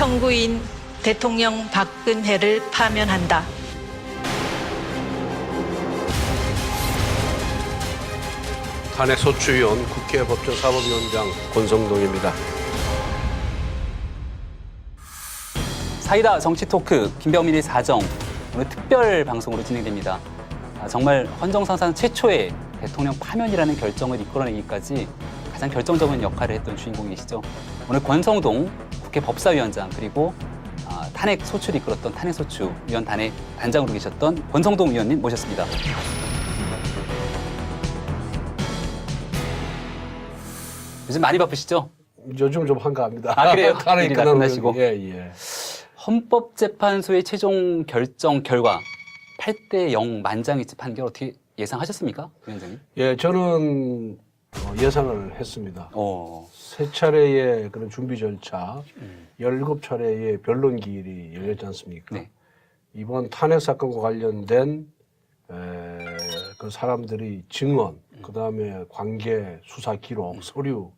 피청구인 대통령 박근혜를 파면한다. 탄핵 소추위원 국회 법제사법위원장 권성동입니다. 사이다 정치 토크 김병민의 사정 오늘 특별 방송으로 진행됩니다. 아, 정말 헌정사상 최초의 대통령 파면이라는 결정을 이끌어내기까지 가장 결정적인 역할을 했던 주인공이시죠. 오늘 권성동 국회 법사위원장 그리고 아, 탄핵 소추를 이끌었던 탄핵 소추 위원단의 단장으로 계셨던 권성동 위원님 모셨습니다. 요즘 많이 바쁘시죠? 요즘 좀 한가합니다. 아, 그래요? 탄핵 끝나시고? 예, 예. 헌법재판소의 최종 결정 결과 8대 0 만장일치 판결 어떻게 예상하셨습니까, 위원장님? 예, 저는 어, 예상을 했습니다. 어, 세 차례의 그런 준비 절차, 17차례의 변론 기일이 열렸지 않습니까? 네. 이번 탄핵 사건과 관련된 에, 그 사람들이 증언, 그 다음에 관계 수사 기록, 서류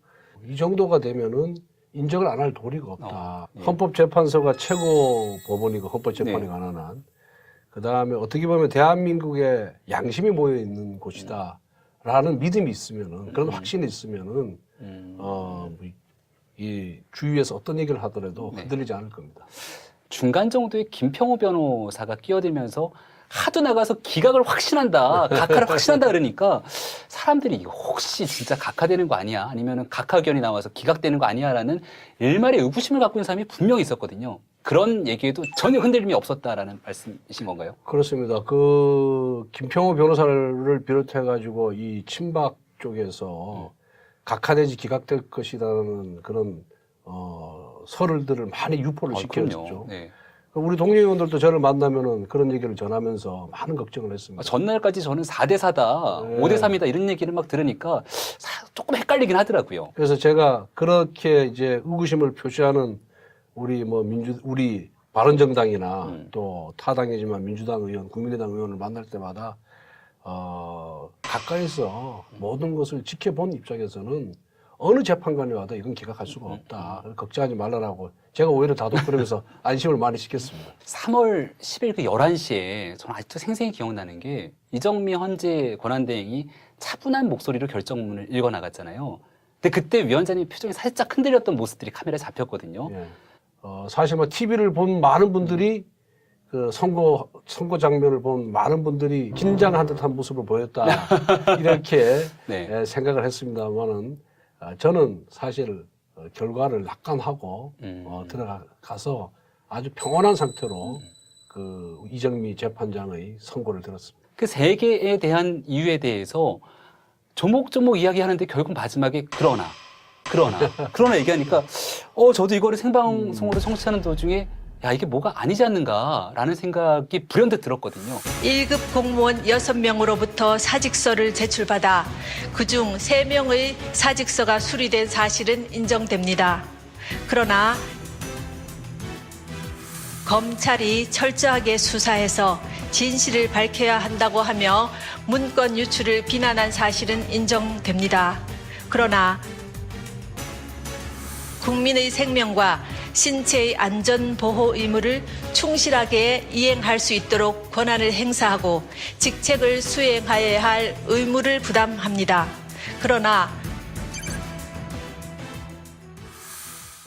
이 정도가 되면은 인정을 안 할 도리가 없다. 어, 예. 헌법재판소가 최고 법원이고 헌법재판에 네. 관한 한. 그 다음에 어떻게 보면 대한민국의 양심이 모여 있는 곳이다. 라는 믿음이 있으면은, 그런 확신이 있으면은, 음, 어, 뭐이- 이 주위에서 어떤 얘기를 하더라도 네. 흔들리지 않을 겁니다. 중간 정도의 김평호 변호사가 끼어들면서 하도 나가서 기각을 확신한다, 각하를 확신한다 그러니까 사람들이 이거 혹시 진짜 각하되는 거 아니야? 아니면은 각하 의견이 나와서 기각되는 거 아니야라는 일말의 의구심을 갖고 있는 사람이 분명히 있었거든요. 그런 얘기에도 전혀 흔들림이 없었다라는 말씀이신 건가요? 그렇습니다. 그 김평호 변호사를 비롯해 가지고 이 친박 쪽에서 각하되지 기각될 것이라는 그런 어 설들을 많이 유포를 아, 시켰죠. 네. 우리 동료 의원들도 저를 만나면은 그런 얘기를 전하면서 많은 걱정을 했습니다. 아, 전날까지 저는 4대 4다, 네. 5대 3이다 이런 얘기를 막 들으니까 사- 조금 헷갈리긴 하더라고요. 그래서 제가 그렇게 이제 의구심을 표시하는 우리 뭐 민주 우리 바른정당이나 음. 또 타당이지만 민주당 의원, 국민의당 의원을 만날 때마다 어 가까이서 모든 것을 지켜본 입장에서는 어느 재판관이 와도 이건 기각할 수가 없다. 걱정하지 말라라고 제가 오히려 다독거리면서 안심을 많이 시켰습니다. 3월 10일 그 11시에 저는 아직도 생생히 기억나는 게 이정미 헌재 권한대행이 차분한 목소리로 결정문을 읽어 나갔잖아요. 근데 그때 위원장님 표정이 살짝 흔들렸던 모습들이 카메라에 잡혔거든요. 예. 어, 사실 뭐 TV를 본 많은 분들이 그 선거 선거 장면을 본 많은 분들이 긴장한 듯한 모습을 보였다 이렇게 네. 예, 생각을 했습니다만은 아, 저는 사실 어, 결과를 낙관하고 음. 어, 들어가서 아주 평온한 상태로 그 이정미 재판장의 선고를 들었습니다. 그세 개에 대한 이유에 대해서 조목조목 이야기하는데 결국 마지막에 그러나 그러나 그러나 얘기하니까 어 저도 이거를 생방송으로 청취하는 도중에 야 이게 뭐가 아니지 않는가라는 생각이 불현듯 들었거든요. 1급 공무원 6명으로부터 사직서를 제출받아 그중 3명의 사직서가 수리된 사실은 인정됩니다. 그러나 검찰이 철저하게 수사해서 진실을 밝혀야 한다고 하며 문건 유출을 비난한 사실은 인정됩니다. 그러나 국민의 생명과 신체의 안전 보호 의무를 충실하게 이행할 수 있도록 권한을 행사하고 직책을 수행하여야 할 의무를 부담합니다. 그러나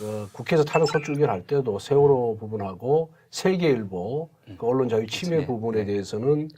어, 국회에서 탄핵 소추 의결할 때도 세월호 부분하고 세계일보 그 언론 자유 침해 네. 부분에 네. 대해서는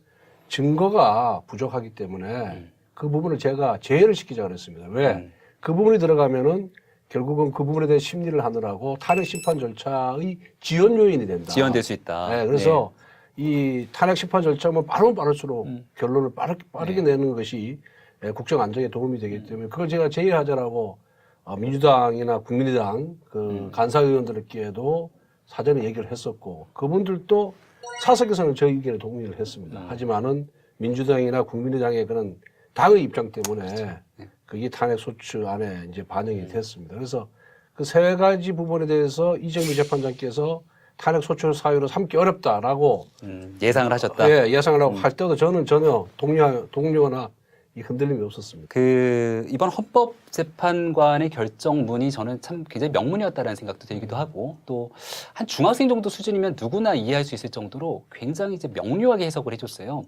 증거가 부족하기 때문에 그 부분을 제가 제외를 시키자 그랬습니다. 왜? 음. 그 부분이 들어가면은 결국은 그 부분에 대한 심리를 하느라고 탄핵 심판 절차의 지연 요인이 된다. 지연될 수 있다. 네, 그래서 이 탄핵 심판 절차만 빠르면 빠를수록 음. 결론을 빠르게, 빠르게 네. 내는 것이 예, 국정 안정에 도움이 되기 때문에 그걸 제가 제의하자라고 어, 민주당이나 국민의당 그 음. 간사 의원들께도 사전에 얘기를 했었고 그분들도 사석에서는 저희 의견에 동의를 했습니다. 음. 하지만은 민주당이나 국민의당의 그런 당의 입장 때문에 네. 그게 탄핵 소추 안에 이제 반영이 됐습니다. 그래서 그 세 가지 부분에 대해서 이정미 재판장께서 탄핵 소추 사유로 삼기 어렵다라고 음, 예상을 하셨다. 예, 예상을 하고 할 때도 저는 전혀 동료, 동료나 이 흔들림이 없었습니다. 그 이번 헌법재판관의 결정문이 저는 참 굉장히 명문이었다라는 생각도 들기도 하고 또 한 중학생 정도 수준이면 누구나 이해할 수 있을 정도로 굉장히 이제 명료하게 해석을 해줬어요.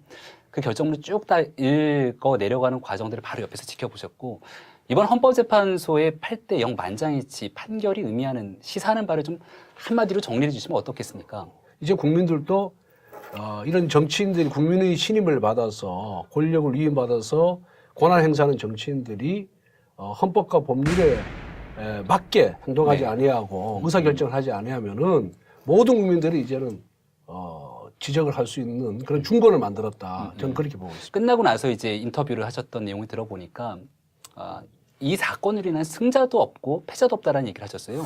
그 결정문을 쭉 다 읽어 내려가는 과정들을 바로 옆에서 지켜보셨고 이번 헌법재판소의 8대 0 만장일치 판결이 의미하는 시사하는 바를 좀 한마디로 정리해 주시면 어떻겠습니까? 이제 국민들도 어, 이런 정치인들이 국민의 신임을 받아서 권력을 위임받아서 권한 행사하는 정치인들이 어, 헌법과 법률에 에, 맞게 행동하지 네. 아니하고 의사 결정을 하지 아니하면은 모든 국민들이 이제는 어, 지적을 할 수 있는 그런 중건을 만들었다. 저는 그렇게 보고 있습니다. 끝나고 나서 이제 인터뷰를 하셨던 내용을 들어보니까 아, 이 사건으로 인한 승자도 없고 패자도 없다라는 얘기를 하셨어요.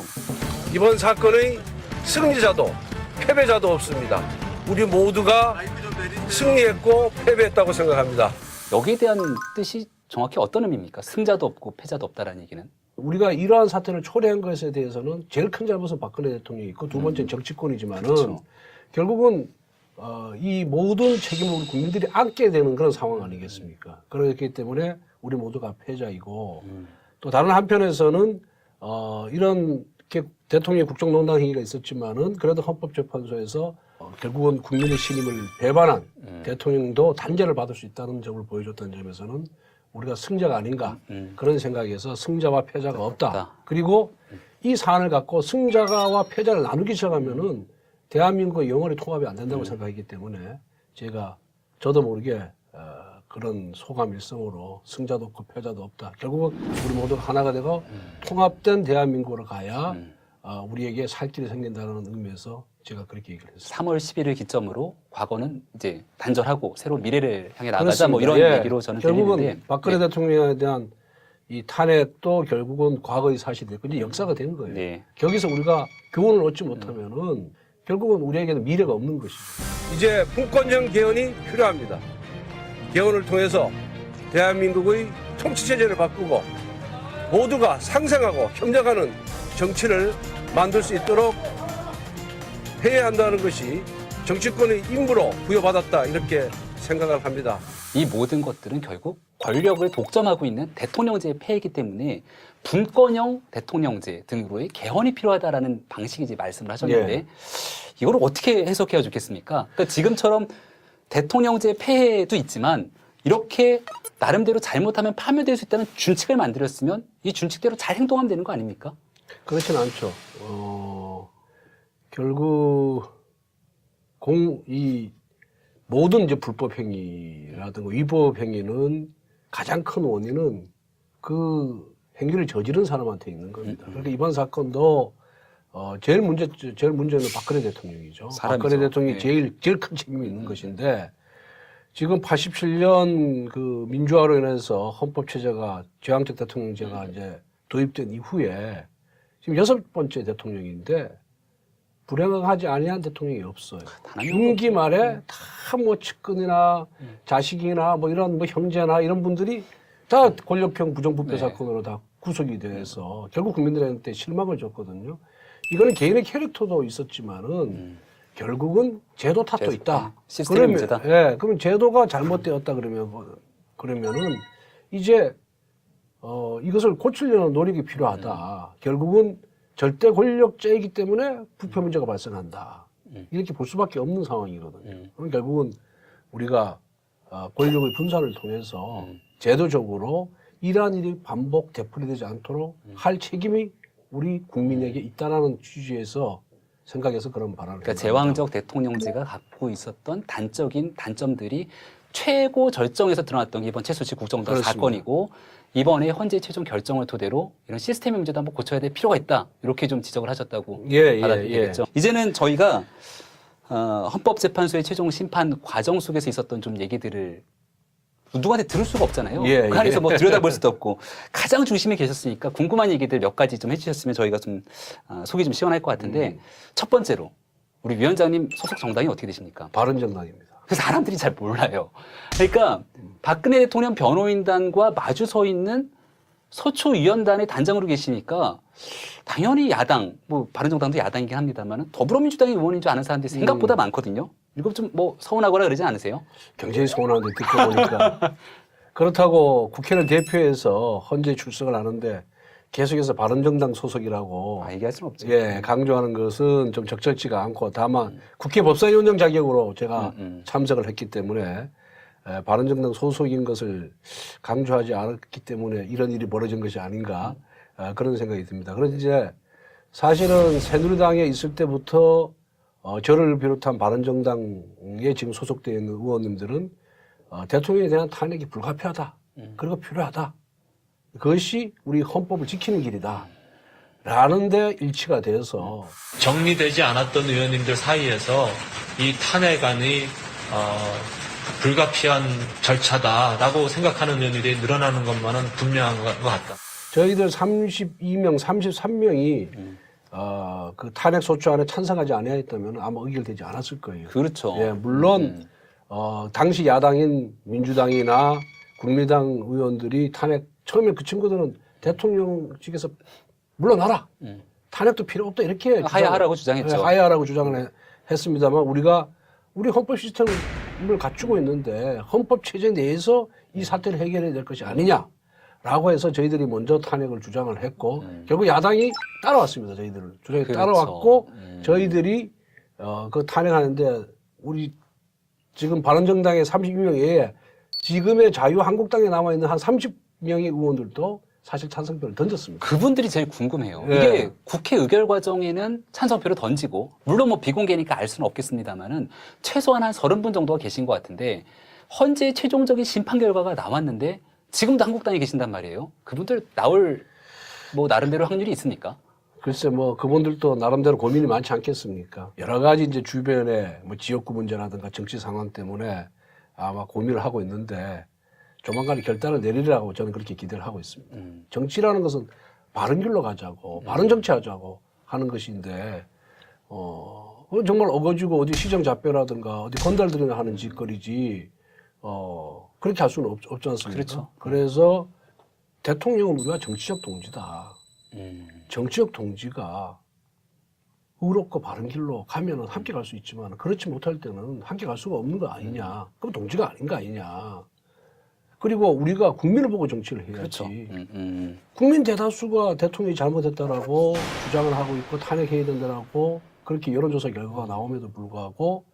이번 사건의 승리자도 패배자도 없습니다. 우리 모두가 승리했고 패배했다고 생각합니다. 여기에 대한 뜻이 정확히 어떤 의미입니까? 승자도 없고 패자도 없다라는 얘기는. 우리가 이러한 사태를 초래한 것에 대해서는 제일 큰 잘못은 박근혜 대통령이 있고 두 번째는 정치권이지만은 그렇죠. 결국은 어, 이 모든 책임을 우리 국민들이 안게 되는 그런 상황 아니겠습니까? 그렇기 때문에 우리 모두가 패자이고 또 다른 한편에서는 어, 이런 이렇게 대통령 국정농단 행위가 있었지만은 그래도 헌법재판소에서 어, 결국은 국민의 신임을 배반한 대통령도 단죄를 받을 수 있다는 점을 보여줬다는 점에서는 우리가 승자가 아닌가 음. 그런 생각에서 승자와 패자가 없다. 없다. 그리고 이 사안을 갖고 승자와 패자를 나누기 시작하면은 대한민국의 영원히 통합이 안 된다고 생각하기 때문에 제가 저도 모르게 어, 그런 소감 일성으로 승자도 없고 패자도 없다. 결국은 우리 모두가 하나가 되고 통합된 대한민국으로 가야 음. 어, 우리에게 살 길이 생긴다는 의미에서 제가 그렇게 얘기를 했습니다. 3월 10일을 기점으로 과거는 이제 단절하고 새로운 미래를 향해 나가자 뭐 이런 그렇습니다. 예. 얘기로 저는 결국은 들리는데 박근혜 네. 대통령에 대한 이 탄핵도 결국은 과거의 사실이 됐고 이제 역사가 된 거예요. 네. 거기서 우리가 교훈을 얻지 못하면은 결국은 우리에게는 미래가 없는 것이죠. 이제 분권형 개헌이 필요합니다. 개헌을 통해서 대한민국의 통치 체제를 바꾸고 모두가 상생하고 협력하는 정치를 만들 수 있도록 해야 한다는 것이 정치권의 임무로 부여받았다 이렇게 생각을 합니다. 이 모든 것들은 결국 권력을 독점하고 있는 대통령제의 폐해이기 때문에 분권형 대통령제 등으로의 개헌이 필요하다라는 방식이 이제 말씀을 하셨는데 예. 이걸 어떻게 해석해야 좋겠습니까? 그러니까 지금처럼 대통령제 폐해도 있지만 이렇게 나름대로 잘못하면 파멸될 수 있다는 준칙을 만들었으면 이 준칙대로 잘 행동하면 되는 거 아닙니까? 그렇지는 않죠. 어, 결국 공, 이 모든 이제 불법 행위라든가 위법 행위는 가장 큰 원인은 그 행위를 저지른 사람한테 있는 겁니다. 그러니까 이번 사건도 어, 제일 문제, 제일 문제는 박근혜 대통령이죠. 사람이죠. 박근혜 대통령이 네. 제일, 제일 큰 책임이 있는 것인데 지금 87년 그 민주화로 인해서 헌법 체제가 제왕적 대통령제가 이제 도입된 이후에 지금 여섯 번째 대통령인데 불행하지 아니한 대통령이 없어요. 임기 말에 다 뭐 측근이나 자식이나 뭐 이런 뭐 형제나 이런 분들이 다 권력형 부정부패 네. 사건으로 다 구속이 돼서 결국 국민들한테 실망을 줬거든요. 이거는 개인의 캐릭터도 있었지만은 결국은 제도 탓도 제도, 있다. 아, 시스템의 문제다. 예, 그럼 제도가 잘못되었다 그러면 뭐- 그러면은 이제 어 이것을 고치려는 노력이 필요하다. 결국은 절대 권력제이기 때문에 부패 문제가 발생한다. 이렇게 볼 수밖에 없는 상황이거든요. 음. 그럼 결국은 우리가 어, 권력의 분산을 통해서 제도적으로 이러한 일이 반복 되풀이되지 않도록 할 책임이 우리 국민에게 있다라는 취지에서 생각해서 그런 발언을 그러니까. 제왕적 대통령제가 갖고 있었던 단적인 단점들이 최고 절정에서 드러났던 게 이번 최수지 국정농단 그렇습니다. 사건이고 이번에 헌재 최종 결정을 토대로 이런 시스템의 문제도 한번 고쳐야 될 필요가 있다 이렇게 좀 지적을 하셨다고 예, 예, 받아들이겠죠. 이제는 저희가 어, 헌법재판소의 최종 심판 과정 속에서 있었던 좀 얘기들을 누구한테 들을 수가 없잖아요. 예, 그 안에서 예. 뭐 들여다볼 수도 없고 가장 중심에 계셨으니까 궁금한 얘기들 몇 가지 좀 해주셨으면 저희가 좀 아, 속이 좀 시원할 것 같은데 음. 첫 번째로 우리 위원장님 소속 정당이 어떻게 되십니까? 바른정당입니다. 그 사람들이 잘 몰라요. 그러니까 박근혜 대통령 변호인단과 마주 서 있는 서초위원단의 단장으로 계시니까 당연히 야당, 뭐 바른정당도 야당이긴 합니다만 더불어민주당의 의원인 줄 아는 사람들이 생각보다 많거든요. 이거 좀 뭐 서운하거나 그러지 않으세요? 굉장히 서운한데 듣고 보니까 그렇다고 국회를 대표해서 헌재 출석을 하는데 계속해서 바른정당 소속이라고 아, 얘기할 수는 없죠. 예, 강조하는 것은 좀 적절치가 않고 다만 국회 법사위원장 자격으로 제가 음, 음. 참석을 했기 때문에 에, 바른정당 소속인 것을 강조하지 않았기 때문에 이런 일이 벌어진 것이 아닌가 아, 그런 생각이 듭니다. 그런데 이제 사실은 새누리당에 있을 때부터 어, 저를 비롯한 바른정당에 지금 소속되어 있는 의원님들은 어, 대통령에 대한 탄핵이 불가피하다. 그리고 필요하다. 그것이 우리 헌법을 지키는 길이다. 라는데 일치가 돼서 정리되지 않았던 의원님들 사이에서 이 탄핵안이 어, 불가피한 절차다라고 생각하는 의원들이 늘어나는 것만은 분명한 것 같다. 저희들 32명, 33명이 어, 그 탄핵 소추 안에 찬성하지 아니했다면 아마 의결되지 않았을 거예요. 그렇죠. 예, 물론 음. 어, 당시 야당인 민주당이나 국민당 의원들이 탄핵 처음에 그 친구들은 대통령 측에서 물러나라. 음. 탄핵도 필요 없다 이렇게 하야하라고 주장했죠. 예, 하야하라고 주장을 해- 했습니다만 우리가 우리 헌법 시스템을 갖추고 있는데 헌법 체제 내에서 이 사태를 해결해야 될 것이 아니냐라고 해서 저희들이 먼저 탄핵을 주장을 했고 결국 야당이 따라왔습니다. 저희들을 주장이 음. 그렇죠. 따라왔고 음. 저희들이 어, 그 탄핵하는데 우리 지금 바른정당의 32명 외에 지금의 자유한국당에 남아 있는 한 30 명의 의원들도 사실 찬성표를 던졌습니다. 그분들이 제일 궁금해요. 예. 이게 국회 의결 과정에는 찬성표를 던지고 물론 뭐 비공개니까 알 수는 없겠습니다만은 최소한 한 30분 정도가 계신 것 같은데 헌재 최종적인 심판 결과가 나왔는데 지금도 한국당에 계신단 말이에요. 그분들 나올 뭐 나름대로 확률이 있습니까? 글쎄 뭐 그분들도 나름대로 고민이 많지 않겠습니까? 여러 가지 이제 주변에 뭐 지역구 문제라든가 정치 상황 때문에 아마 고민을 하고 있는데 조만간에 결단을 내리라고 저는 그렇게 기대를 하고 있습니다. 음. 정치라는 것은 바른 길로 가자고 바른 정치하자고 하는 것인데 어 그건 정말 어거지고 어디 시정 잡혀라든가 어디 건달들이나 하는 짓거리지 어 그렇게 할 수는 없, 없지 않습니까? 그렇죠. 그래서 대통령은 우리가 정치적 동지다. 음. 정치적 동지가 의롭고 바른 길로 가면은 함께 갈 수 있지만 그렇지 못할 때는 함께 갈 수가 없는 거 아니냐. 그럼 동지가 아닌 거 아니냐. 그리고 우리가 국민을 보고 정치를 해야지. 그렇죠. 음, 음. 국민 대다수가 대통령이 잘못했다라고 주장을 하고 있고 탄핵해야 된다라고 그렇게 여론조사 결과가 나옴에도 불구하고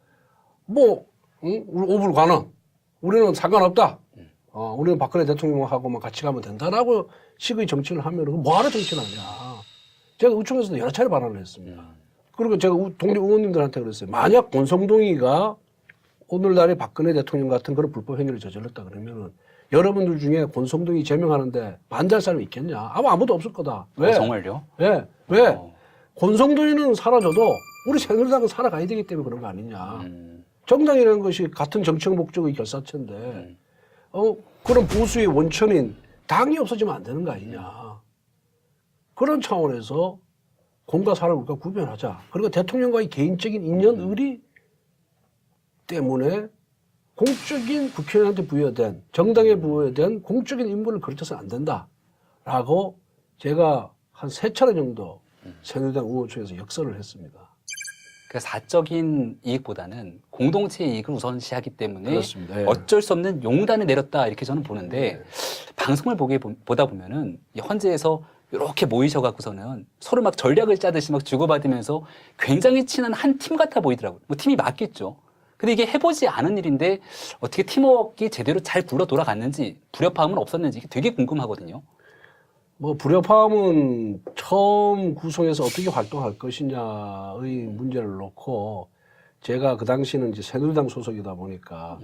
뭐 응? 우리 오불관은 우리는 상관없다. 어, 우리는 박근혜 대통령하고만 같이 가면 된다라고 식의 정치를 하면 은 뭐하러 정치를 하냐. 제가 의총에서도 여러 차례 발언을 했습니다. 그리고 제가 우- 동료 의원님들한테 그랬어요. 만약 권성동이가 오늘날의 박근혜 대통령 같은 그런 불법 행위를 저질렀다 그러면은 여러분들 중에 권성동이 제명하는데 반대할 사람이 있겠냐? 아마 아무도 없을 거다. 왜? 어, 정말요? 왜? 왜? 어. 권성동이는 사라져도 우리 새누리당은 살아가야 되기 때문에 그런 거 아니냐. 음. 정당이라는 것이 같은 정책 목적의 결사체인데, 음. 어, 그런 보수의 원천인 당이 없어지면 안 되는 거 아니냐. 그런 차원에서 공과 사를 우리가 구별하자. 그리고 대통령과의 개인적인 인연 의리 때문에 공적인 국회의원한테 부여된, 정당에 부여된 공적인 임무를 그르쳐서는 안 된다라고 제가 한 세 차례 정도 새누리당 의원총회에서 역설을 했습니다. 그 사적인 이익보다는 공동체의 이익을 우선시하기 때문에 그렇습니다. 예. 어쩔 수 없는 용단을 내렸다 이렇게 저는 보는데 방송을 보게 보- 보다 보면은 이 헌재에서 이렇게 모이셔 갖고서는 서로 막 전략을 짜듯이 막 주고받으면서 굉장히 친한 한 팀 같아 보이더라고요. 뭐 팀이 맞겠죠. 근데 이게 해보지 않은 일인데 어떻게 팀워크가 제대로 잘 굴러 돌아갔는지 불협화음은 없었는지 이게 되게 궁금하거든요. 뭐 불협화음은 처음 구성해서 어떻게 활동할 것이냐의 문제를 놓고 제가 그 당시는 이제 새누리당 소속이다 보니까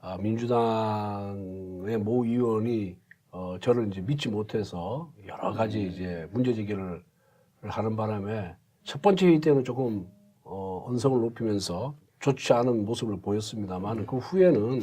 아, 민주당의 모 의원이 어, 저를 이제 믿지 못해서 여러 가지 이제 문제 제기를 하는 바람에 첫 번째 회의 때는 조금 어, 언성을 높이면서 좋지 않은 모습을 보였습니다만 그 후에는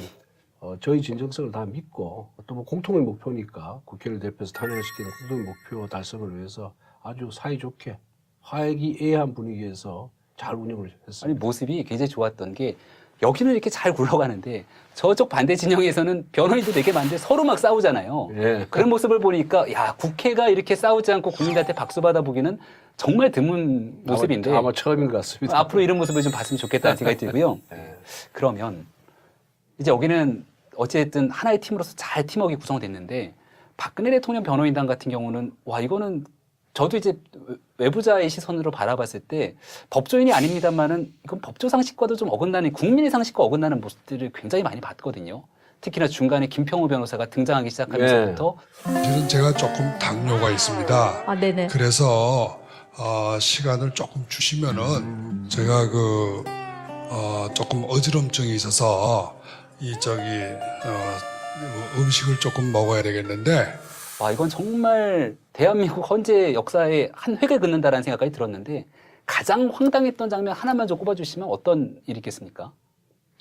어, 저희 진정성을 다 믿고 또 뭐 공통의 목표니까 국회를 대표해서 탄핵을 시키는 공통의 목표 달성을 위해서 아주 사이좋게 화해기애한 분위기에서 잘 운영을 아니 했습니다. 모습이 굉장히 좋았던 게 여기는 이렇게 잘 굴러가는데 저쪽 반대 진영에서는 변호인도 되게 많은데 서로 막 싸우잖아요. 예. 그런 모습을 보니까 야 국회가 이렇게 싸우지 않고 국민들한테 박수 받아 보기는 정말 드문 모습인데 아마, 아마 처음인 것 같습니다. 앞으로 이런 모습을 좀 봤으면 좋겠다는 생각이 들고요. 예. 그러면 이제 여기는 어찌됐든 하나의 팀으로서 잘 팀워크가 구성됐는데 박근혜 대통령 변호인단 같은 경우는 와 이거는 저도 이제 외부자의 시선으로 바라봤을 때 법조인이 아닙니다만은 이건 법조 상식과도 좀 어긋나는 국민의 상식과 어긋나는 모습들을 굉장히 많이 봤거든요. 특히나 중간에 김평우 변호사가 등장하기 시작하면서부터 사실은 제가 조금 당뇨가 있습니다. 아, 네네. 그래서 어, 시간을 조금 주시면은 제가 그 어, 조금 어지럼증이 있어서 이 저기 어, 음식을 조금 먹어야 되겠는데 와 이건 정말 대한민국 헌재 역사에 한 획을 긋는다라는 생각까지 들었는데 가장 황당했던 장면 하나만 좀 꼽아주시면 어떤 일이 있겠습니까?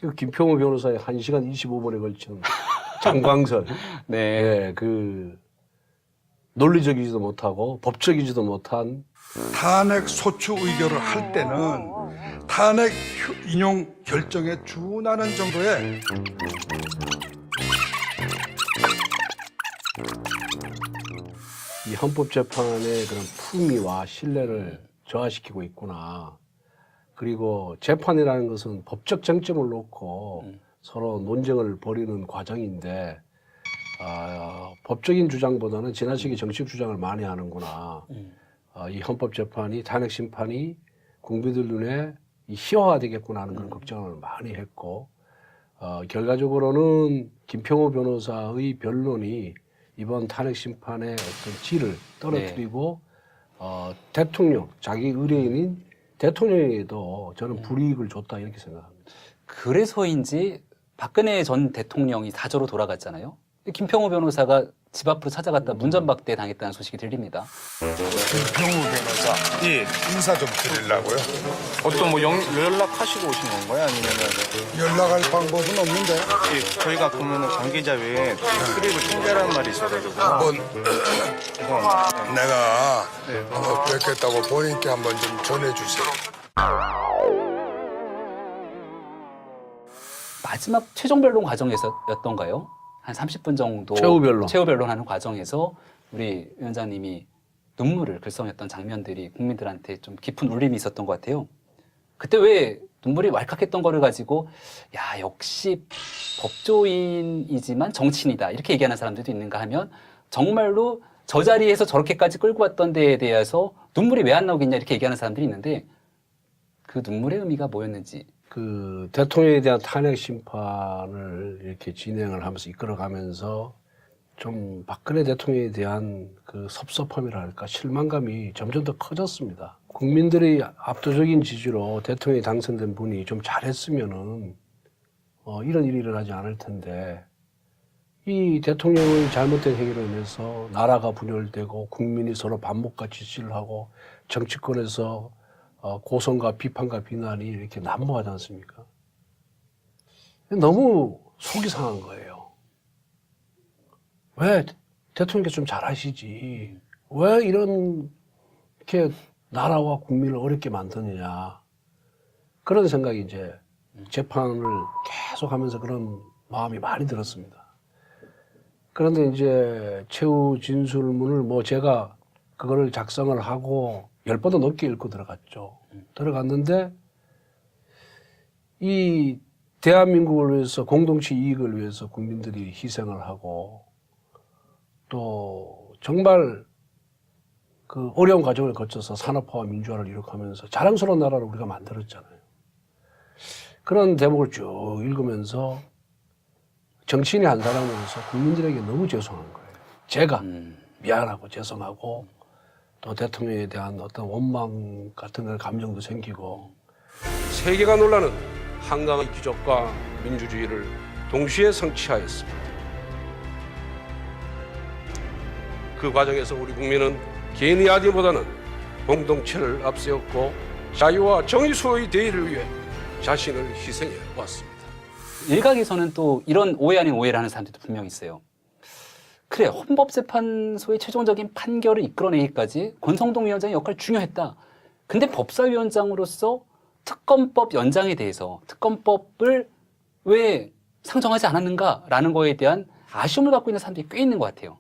그 김평호 변호사의 1시간 25분에 걸친 장광설. 네. 예, 그 논리적이지도 못하고 법적이지도 못한 탄핵 소추 의결을 할 때는 탄핵 휴- 인용 결정에 준하는 정도의 이 헌법재판의 그런 품위와 신뢰를 저하시키고 있구나. 그리고 재판이라는 것은 법적 쟁점을 놓고 음. 서로 논쟁을 벌이는 과정인데 아, 법적인 주장보다는 지나치게 정치적 주장을 많이 하는구나. 음. 아, 이 헌법재판이 탄핵 심판이 국민들 눈에 이 희화화되겠구나 하는 그런 걱정을 많이 했고 어, 결과적으로는 김평호 변호사의 변론이 이번 탄핵 심판의 어떤 질을 떨어뜨리고 어, 대통령 자기 의뢰인인 대통령에게도 저는 불이익을 줬다 이렇게 생각합니다. 그래서인지 박근혜 전 대통령이 사저로 돌아갔잖아요. 김평호 변호사가 집 앞으로 찾아갔다 문전박대 당했다는 소식이 들립니다. 김평우 변호사 예, 인사 좀 드리려고요. 어떤 뭐 영- 연락하시고 오신 건가요? 아니면은 연락할 방법은 없는데 예, 저희가 그러면은 관계자 외에 크립을 통제라는 말이 있어가지고 한번 죄송합니다. 내가 한번 뵙겠다고 본인께 한번 좀 전해주세요. 마지막 최종 변론 과정에서였던가요? 한 30분 정도 최후 변론. 최후 변론하는 과정에서 우리 위원장님이 눈물을 글썽였던 장면들이 국민들한테 좀 깊은 울림이 있었던 것 같아요. 그때 왜 눈물이 왈칵했던 거를 가지고 야 역시 법조인이지만 정치인이다 이렇게 얘기하는 사람들도 있는가 하면 정말로 저 자리에서 저렇게까지 끌고 왔던 데에 대해서 눈물이 왜 안 나오겠냐 이렇게 얘기하는 사람들이 있는데 그 눈물의 의미가 뭐였는지 그 대통령에 대한 탄핵 심판을 이렇게 진행을 하면서 이끌어가면서 좀 박근혜 대통령에 대한 그 섭섭함이랄까 실망감이 점점 더 커졌습니다. 국민들의 압도적인 지지로 대통령이 당선된 분이 좀 잘했으면은 어, 이런 일이 일어나지 않을 텐데 이 대통령의 잘못된 행위로 인해서 나라가 분열되고 국민이 서로 반목과 지지를 하고 정치권에서 어, 고성과 비판과 비난이 이렇게 난무하지 않습니까? 너무 속이 상한 거예요. 왜 대통령께서 좀 잘하시지? 왜 이런 이렇게 나라와 국민을 어렵게 만드느냐? 그런 생각이 이제 재판을 계속하면서 그런 마음이 많이 들었습니다. 그런데 이제 최후 진술문을 뭐 제가 그거를 작성을 하고 열 번도 넘게 읽고 들어갔죠. 들어갔는데 이 대한민국을 위해서 공동체 이익을 위해서 국민들이 희생을 하고 또 정말 그 어려운 과정을 거쳐서 산업화와 민주화를 이룩하면서 자랑스러운 나라를 우리가 만들었잖아요. 그런 대목을 쭉 읽으면서 정치인의 한 사람으로서 국민들에게 너무 죄송한 거예요. 제가 음, 미안하고 죄송하고 또 대통령에 대한 어떤 원망 같은 그런 감정도 생기고 세계가 놀라는 한강의 기적과 민주주의를 동시에 성취하였습니다. 그 과정에서 우리 국민은 개인의 아디보다는 공동체를 앞세웠고 자유와 정의 수호의 대의를 위해 자신을 희생해 왔습니다. 일각에서는 또 이런 오해 아닌 오해를 하는 사람들도 분명히 있어요. 그래 헌법재판소의 최종적인 판결을 이끌어내기까지 권성동 위원장의 역할 중요했다. 근데 법사위원장으로서 특검법 연장에 대해서 특검법을 왜 상정하지 않았는가라는 거에 대한 아쉬움을 갖고 있는 사람들이 꽤 있는 것 같아요.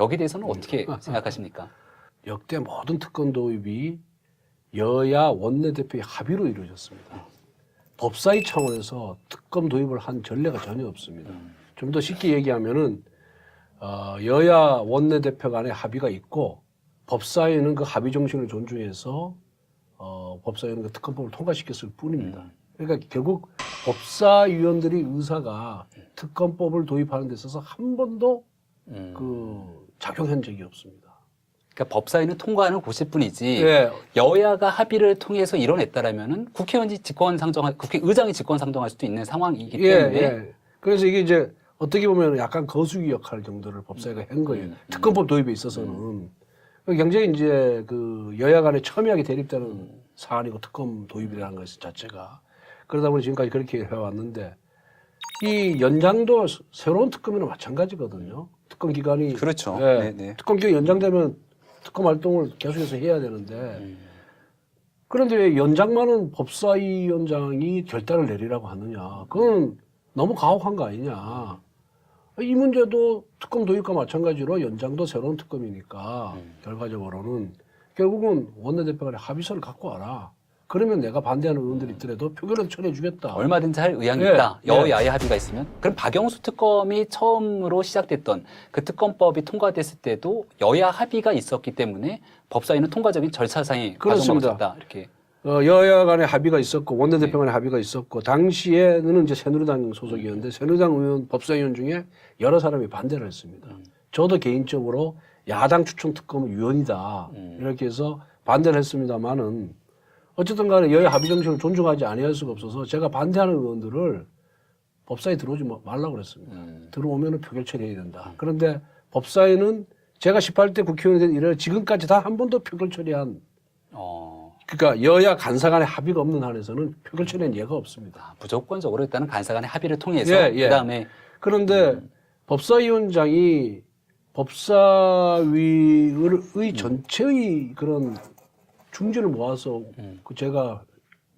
여기에 대해서는 어떻게 생각하십니까? 역대 모든 특권 도입이 여야 원내대표의 합의로 이루어졌습니다. 법사위 차원에서 특검 도입을 한 전례가 전혀 없습니다. 좀더 쉽게 얘기하면은 어, 여야 원내대표 간의 합의가 있고 법사위는 그 합의 정신을 존중해서 어, 법사위는 그 특검법을 통과시켰을 뿐입니다. 그러니까 결국 법사위원들의 의사가 특검법을 도입하는 데 있어서 한 번도 음. 그 작용한 적이 없습니다. 그러니까 법사위는 통과하는 곳일 뿐이지 예, 여야가 합의를 통해서 이뤄냈다라면은 국회의원이 직권 상정할 국회의장이 직권 상정할 수도 있는 상황이기 예, 때문에 예. 그래서 이게 이제 어떻게 보면 약간 거수기 역할 정도를 법사위가 한 거예요. 음, 특검법 도입에 있어서는. 굉장히 이제 그 여야 간에 첨예하게 대립되는 음. 사안이고 특검 도입이라는 것 자체가. 그러다 보니 지금까지 그렇게 해왔는데 이 연장도 스- 새로운 특검이나 마찬가지거든요. 특검 기간이. 그렇죠. 예, 네, 네. 특검 기간이 연장되면 특검 활동을 계속해서 해야 되는데 음. 그런데 왜 연장만은 법사위원장이 결단을 내리라고 하느냐. 그건 너무 가혹한 거 아니냐. 이 문제도 특검 도입과 마찬가지로 연장도 새로운 특검이니까 결과적으로는 결국은 원내대표 간에 합의서를 갖고 와라. 그러면 내가 반대하는 의원들이 있더라도 표결을 처리해 주겠다. 얼마든지 할 의향이 예, 있다. 예. 여야의 합의가 있으면. 그럼 박영수 특검이 처음으로 시작됐던 그 특검법이 통과됐을 때도 여야 합의가 있었기 때문에 법사위는 통과적인 절차상의 과정을. 거쳤다. 이렇게. 어, 여야 간에 합의가 있었고 원내대표 간에 합의가 있었고 당시에는 이제 새누리당 소속이었는데 새누리당 의원 법사위원 중에 여러 사람이 반대를 했습니다. 저도 개인적으로 야당 추천 특검 위원이다 이렇게 해서 반대를 했습니다만은 어쨌든 간에 여야 합의 정신을 존중하지 아니할 수가 없어서 제가 반대하는 의원들을 법사위 들어오지 마- 말라고 그랬습니다. 들어오면은 표결 처리해야 된다. 그런데 법사위는 제가 18대 국회의원이 된 이래 지금까지 다 한 번도 표결 처리한 어, 그러니까 여야 간사 간의 합의가 없는 한에서는 표결 처리한 예가 없습니다. 아, 무조건적으로 일단은 간사 간의 합의를 통해서 예, 예. 그다음에 그런데 법사위원장이 법사위의 전체의 그런 중지를 모아서 그 제가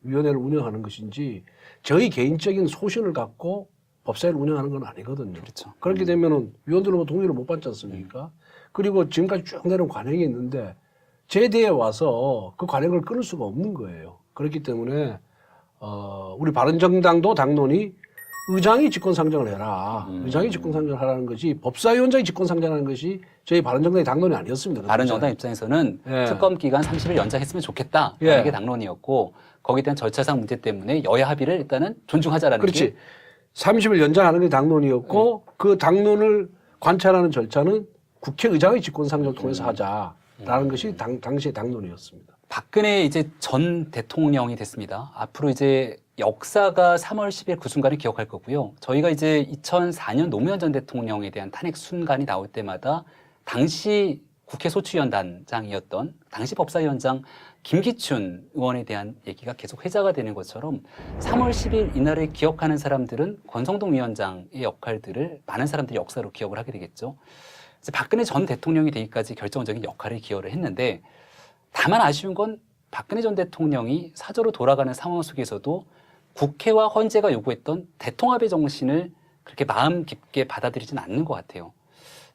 위원회를 운영하는 것인지 저희 개인적인 소신을 갖고 법사위를 운영하는 건 아니거든요. 그렇죠. 그렇게 되면은 위원들은 동의를 못 받지 않습니까? 그리고 지금까지 쭉 내려온 관행이 있는데 제 대에 와서 그 관행을 끊을 수가 없는 거예요. 그렇기 때문에 어, 우리 바른정당도 당론이 의장이 직권상정을 해라. 의장이 직권상정을 하라는 것이 법사위원장이 직권상정하는 것이 저희 바른정당의 당론이 아니었습니다. 바른정당 입장에서는 예. 특검 기간 30일 연장했으면 좋겠다. 예. 이게 당론이었고 거기에 대한 절차상 문제 때문에 여야 합의를 일단은 존중하자라는 그렇지. 게 30일 연장하는 게 당론이었고 그 당론을 관찰하는 절차는 국회의장의 직권상정을 통해서 하자 라는 것이 당, 당시의 당론이었습니다. 박근혜 이제 전 대통령이 됐습니다. 앞으로 이제 역사가 3월 10일 그 순간을 기억할 거고요. 저희가 이제 2004년 노무현 전 대통령에 대한 탄핵 순간이 나올 때마다 당시 국회 소추위원단장이었던 당시 법사위원장 김기춘 의원에 대한 얘기가 계속 회자가 되는 것처럼 3월 10일 이날을 기억하는 사람들은 권성동 위원장의 역할들을 많은 사람들이 역사로 기억을 하게 되겠죠. 이제 박근혜 전 대통령이 되기까지 결정적인 역할을 기여를 했는데 다만 아쉬운 건 박근혜 전 대통령이 사저로 돌아가는 상황 속에서도 국회와 헌재가 요구했던 대통합의 정신을 그렇게 마음 깊게 받아들이진 않는 것 같아요.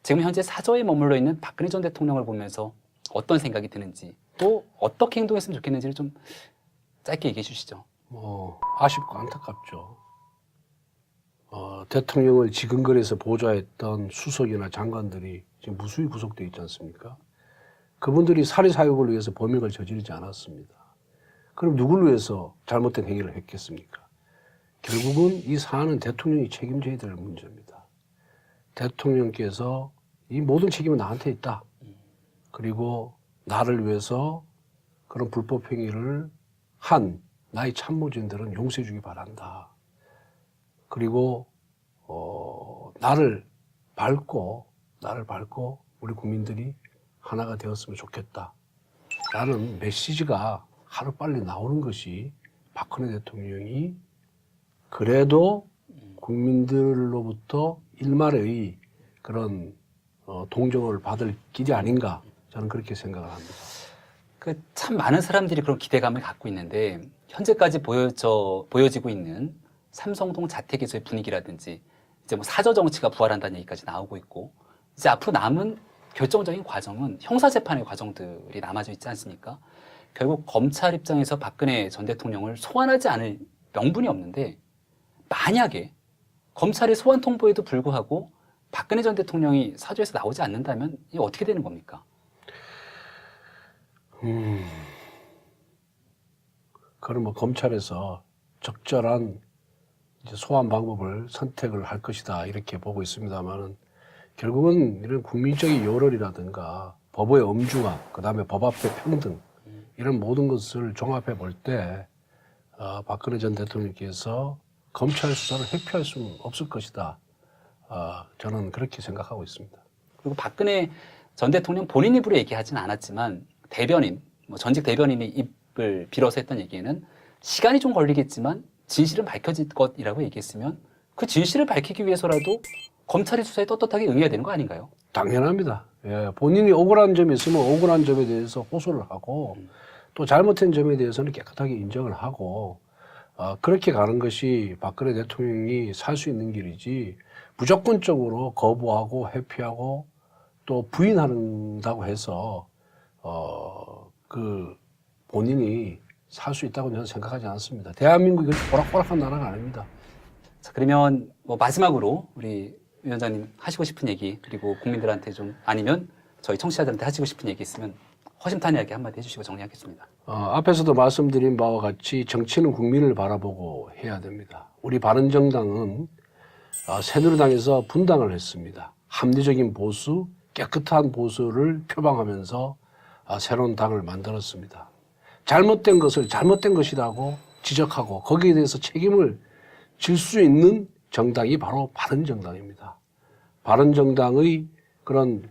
지금 현재 사저에 머물러 있는 박근혜 전 대통령을 보면서 어떤 생각이 드는지 또 어떻게 행동했으면 좋겠는지를 좀 짧게 얘기해 주시죠. 뭐 아쉽고 안타깝죠. 어, 대통령을 지근거리에서 보좌했던 수석이나 장관들이 지금 무수히 구속돼 있지 않습니까? 그분들이 사리 사욕을 위해서 범행을 저지르지 않았습니다. 그럼 누구를 위해서 잘못된 행위를 했겠습니까? 결국은 이 사안은 대통령이 책임져야 될 문제입니다. 대통령께서 이 모든 책임은 나한테 있다. 그리고 나를 위해서 그런 불법 행위를 한 나의 참모진들은 용서해 주기 바란다. 그리고 어, 나를 밟고 나를 밟고 우리 국민들이 하나가 되었으면 좋겠다. 라는 메시지가 하루 빨리 나오는 것이 박근혜 대통령이 그래도 국민들로부터 일말의 그런 어, 동정을 받을 길이 아닌가 저는 그렇게 생각을 합니다. 그 참 많은 사람들이 그런 기대감을 갖고 있는데 현재까지 보여져 보여지고 있는 삼성동 자택에서의 분위기라든지 이제 뭐 사저 정치가 부활한다는 얘기까지 나오고 있고 이제 앞으로 남은 결정적인 과정은 형사 재판의 과정들이 남아져 있지 않습니까? 결국 검찰 입장에서 박근혜 전 대통령을 소환하지 않을 명분이 없는데 만약에 검찰의 소환 통보에도 불구하고 박근혜 전 대통령이 사주에서 나오지 않는다면 이게 어떻게 되는 겁니까? 그럼 뭐 검찰에서 적절한 이제 소환 방법을 선택을 할 것이다 이렇게 보고 있습니다만은 결국은 이런 국민적인 요럴이라든가 법의 엄중함, 그 다음에 법 앞의 평등 이런 모든 것을 종합해 볼때 어, 박근혜 전 대통령께서 검찰 수사를 회피할 수는 없을 것이다. 어, 저는 그렇게 생각하고 있습니다. 그리고 박근혜 전 대통령 본인 입으로 얘기하진 않았지만 대변인, 뭐 전직 대변인의 입을 빌어서 했던 얘기에는 시간이 좀 걸리겠지만 진실은 밝혀질 것이라고 얘기했으면 그 진실을 밝히기 위해서라도 검찰의 수사에 떳떳하게 응해야 되는 거 아닌가요? 당연합니다. 예, 본인이 억울한 점이 있으면 억울한 점에 대해서 호소를 하고 또 잘못된 점에 대해서는 깨끗하게 인정을 하고 어, 그렇게 가는 것이 박근혜 대통령이 살 수 있는 길이지 무조건적으로 거부하고 회피하고 또 부인한다고 해서 어, 그 본인이 살 수 있다고 저는 생각하지 않습니다. 대한민국이 호락호락한 나라가 아닙니다. 자, 그러면 뭐 마지막으로 우리 위원장님 하시고 싶은 얘기 그리고 국민들한테 좀 아니면 저희 청취자들한테 하시고 싶은 얘기 있으면 허심탄회하게 한마디 해주시고 정리하겠습니다. 어, 앞에서도 말씀드린 바와 같이 정치는 국민을 바라보고 해야 됩니다. 우리 바른정당은 어, 새누리당에서 분당을 했습니다. 합리적인 보수, 깨끗한 보수를 표방하면서 어, 새로운 당을 만들었습니다. 잘못된 것을 잘못된 것이라고 지적하고 거기에 대해서 책임을 질 수 있는 정당이 바로 바른 정당입니다. 바른 정당의 그런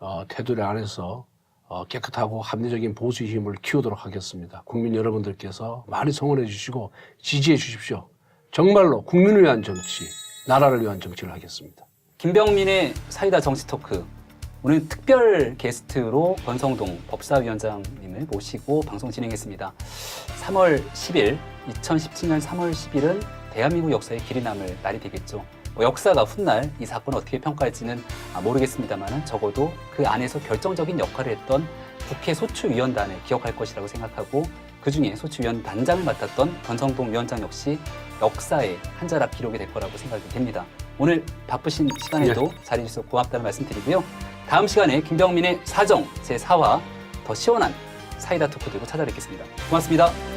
어, 테두리 안에서 어, 깨끗하고 합리적인 보수의 힘을 키우도록 하겠습니다. 국민 여러분들께서 많이 성원해 주시고 지지해 주십시오. 정말로 국민을 위한 정치, 나라를 위한 정치를 하겠습니다. 김병민의 사이다 정치 토크. 오늘 특별 게스트로 권성동 법사위원장님을 모시고 방송 진행했습니다. 3월 10일, 2017년 3월 10일은 대한민국 역사에 길이 남을 날이 되겠죠. 뭐 역사가 훗날 이 사건을 어떻게 평가할지는 아, 모르겠습니다만 적어도 그 안에서 결정적인 역할을 했던 국회 소추위원단을 기억할 것이라고 생각하고 그 중에 소추위원 단장을 맡았던 권성동 위원장 역시 역사의 한 자락 기록이 될 거라고 생각이 됩니다. 오늘 바쁘신 시간에도 자리해 주셔서 고맙다는 말씀 드리고요. 다음 시간에 김병민의 사정 제4화 더 시원한 사이다 토크 들고 찾아뵙겠습니다. 고맙습니다.